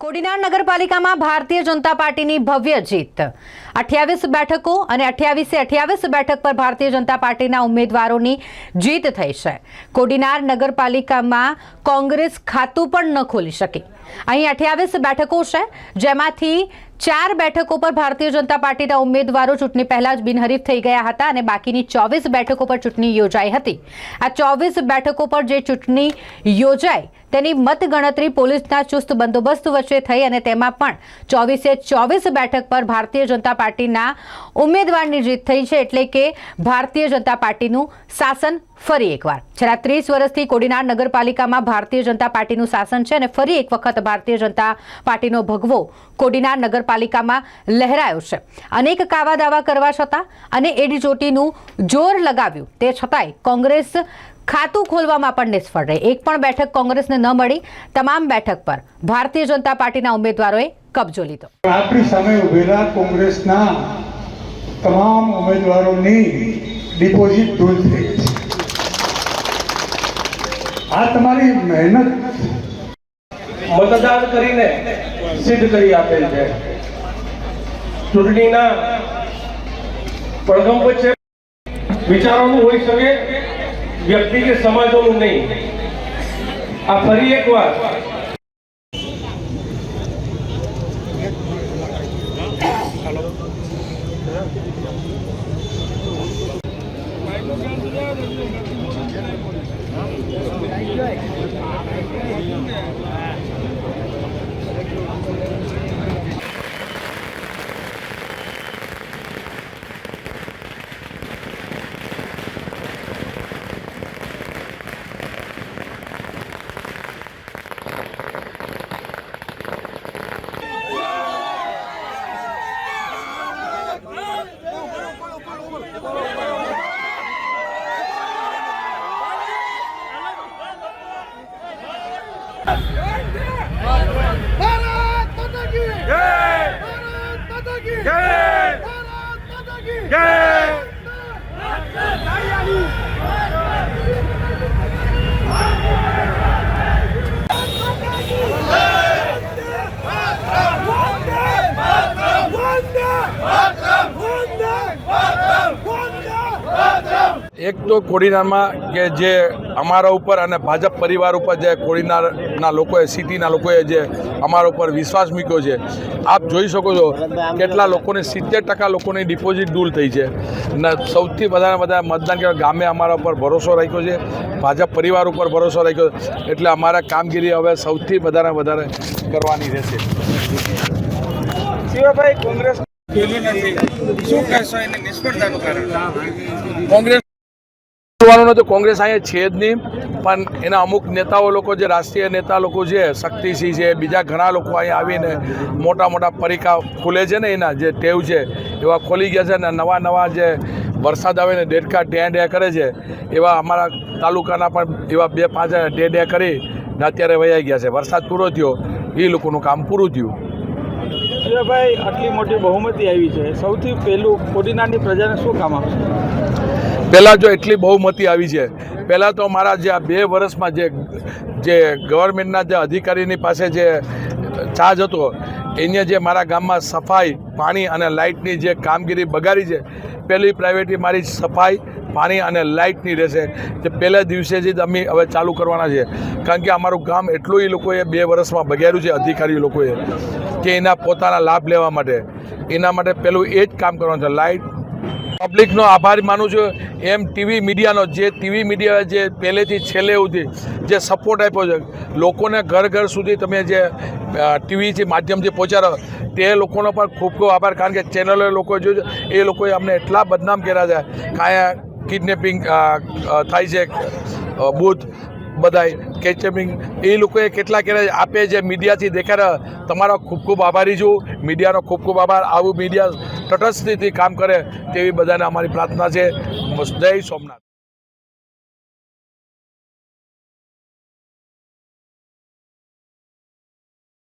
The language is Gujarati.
કોડીનાર નગરપાલિકામાં ભારતીય જનતા પાર્ટીની ભવ્ય જીત. અઠ્યાવીસ બેઠકો અને અઠ્યાવીસે અઠ્યાવીસ બેઠક પર ભારતીય જનતા પાર્ટીના ઉમેદવારોની જીત થઈ છે. કોડીનાર નગરપાલિકામાં કોંગ્રેસ ખાતું પણ ન ખોલી શકી. અહીં અઠ્યાવીસ બેઠકો છે, જેમાંથી ચાર બેઠકો પર ભારતીય જનતા પાર્ટીના ઉમેદવારો ચૂંટણી પહેલા જ બિનહરીફ થઈ ગયા હતા અને બાકીની ચોવીસ બેઠકો પર ચૂંટણી યોજાઈ હતી. આ ચોવીસ બેઠકો પર જે ચૂંટણી યોજાઈ તેની મતગણતરી પોલીસના ચુસ્ત બંદોબસ્ત વચ્ચે થઈ અને તેમાં પણ ચોવીસે ચોવીસ બેઠક પર ભારતીય જનતા પાર્ટીના ઉમેદવારની જીત થઈ છે એટલે કે ભારતીય જનતા પાર્ટીનું શાસન ફરી એકવાર. છેલ્લા ત્રીસ વર્ષથી કોડીનાર નગરપાલિકામાં ભારતીય જનતા પાર્ટીનું શાસન છે અને ફરી એક વખત ભારતીય જનતા પાર્ટીનો ભગવો કોડીનાર નગરપાલિકામાં લહેરાયો છે. અનેક કાવા દાવા કરવા છતાં અને એડી ચોટીનું જોર લગાવ્યું. તે છતાંય કોંગ્રેસ ખાતું ખોલવામાં પણ નિષ્ફળ રહી. એક પણ બેઠક કોંગ્રેસને ન મળી. તમામ બેઠક પર ભારતીય જનતા પાર્ટીના ઉમેદવારોએ કબજો લીધો. આપણી સામે ઉભેલા કોંગ્રેસના તમામ ઉમેદવારોની ડિપોઝિટ દૂર થઈ આ તમારી મહેનત મતદાન કરીને સિદ્ધ કરી આપેલ છે. ચૂંટણીના પડઘમ વચ્ચે વિચારોનું હોઈ શકે વ્યક્તિ કે સમાજોનું નહીં. આ ફરી એક વાર Thank કી જય ભારત માતા કી એક તો કોડીનારમાં કે જે અમારા ઉપર અને ભાજપ પરિવાર ઉપર જે કોડીનારના લોકોએ સિટીના લોકોએ જે અમારા ઉપર વિશ્વાસ મૂક્યો છે આપ જોઈ શકો છો કેટલા લોકોને સિત્તેર ટકા લોકોની ડિપોઝિટ દૂર થઈ છે. ને સૌથી વધારે વધારે મતદાન કે ગામે અમારા ઉપર ભરોસો રાખ્યો છે ભાજપ પરિવાર ઉપર ભરોસો રાખ્યો છે. એટલે અમારા કામગીરી હવે સૌથી વધારે વધારે કરવાની રહેશે. શિવાભાઈ કોંગ્રેસ શું કહેશો એની નિષ્ફળતાનું કારણ? કોંગ્રેસ જોવાનું નથી કોંગ્રેસ અહીંયા છે જ નહીં, પણ એના અમુક નેતાઓ લોકો જે રાષ્ટ્રીય નેતા લોકો છે, શક્તિસિંહ છે, બીજા ઘણા લોકો અહીંયા આવીને મોટા મોટા પરીકા ખુલે છે ને એના જે ટેવ છે, એવા ખોલી ગયા છે ને નવા નવા જે વરસાદ આવે ને ડેડકા ડે ડે કરે છે, એવા અમારા તાલુકાના પણ એવા બે પાંચ ડે ડે કરી ને અત્યારે વયા ગયા છે. વરસાદ પૂરો થયો, એ લોકોનું કામ પૂરું થયું. ભાઈ આટલી મોટી બહુમતી આવી છે. સૌથી પહેલું કોડીનારની પ્રજાને શું કામ આપશે? પહેલાં જો એટલી બહુમતી આવી છે, પહેલાં તો મારા જે આ બે વર્ષમાં જે જે ગવર્મેન્ટના જે અધિકારીની પાસે જે ચાર્જ હતો, એને જે મારા ગામમાં સફાઈ, પાણી અને લાઇટની જે કામગીરી બગાડી છે, પહેલી પ્રાઇવેટી મારી સફાઈ, પાણી અને લાઇટની રહેશે. જે પહેલા દિવસે જ અમે હવે ચાલુ કરવાના છે. કારણ કે અમારું ગામ એટલું એ લોકોએ બે વર્ષમાં બગાડ્યું છે અધિકારી લોકોએ, કે એના પોતાના લાભ લેવા માટે. એના માટે પહેલું એ જ કામ કરવાનું છે, લાઇટ પબ્લિકનો આભાર માનું છું. એમ ટીવી મીડિયાનો, જે ટીવી મીડિયા જે પહેલેથી છેલ્લે સુધી જે સપોર્ટ આપ્યો છે, લોકોને ઘર ઘર સુધી તમે જે ટીવીથી માધ્યમથી પહોંચાડો, તે લોકોનો પણ ખૂબ ખૂબ આભાર. કારણ કે ચેનલો લોકો જોયું એ લોકોએ અમને એટલા બદનામ કર્યા છે. કાંઈ કિડનેપિંગ થાય છે બુથ બધાય કેચમિંગ એ લોકોએ કેટલા કે આપે જે મીડિયાથી દેખાડ્યા, તમારો ખૂબ ખૂબ આભારી છું. મીડિયાનો ખૂબ ખૂબ આભાર. આવું મીડિયા તટસ્થથી કામ કરે તેવી બધાને અમારી પ્રાર્થના છે. જય સોમનાથ.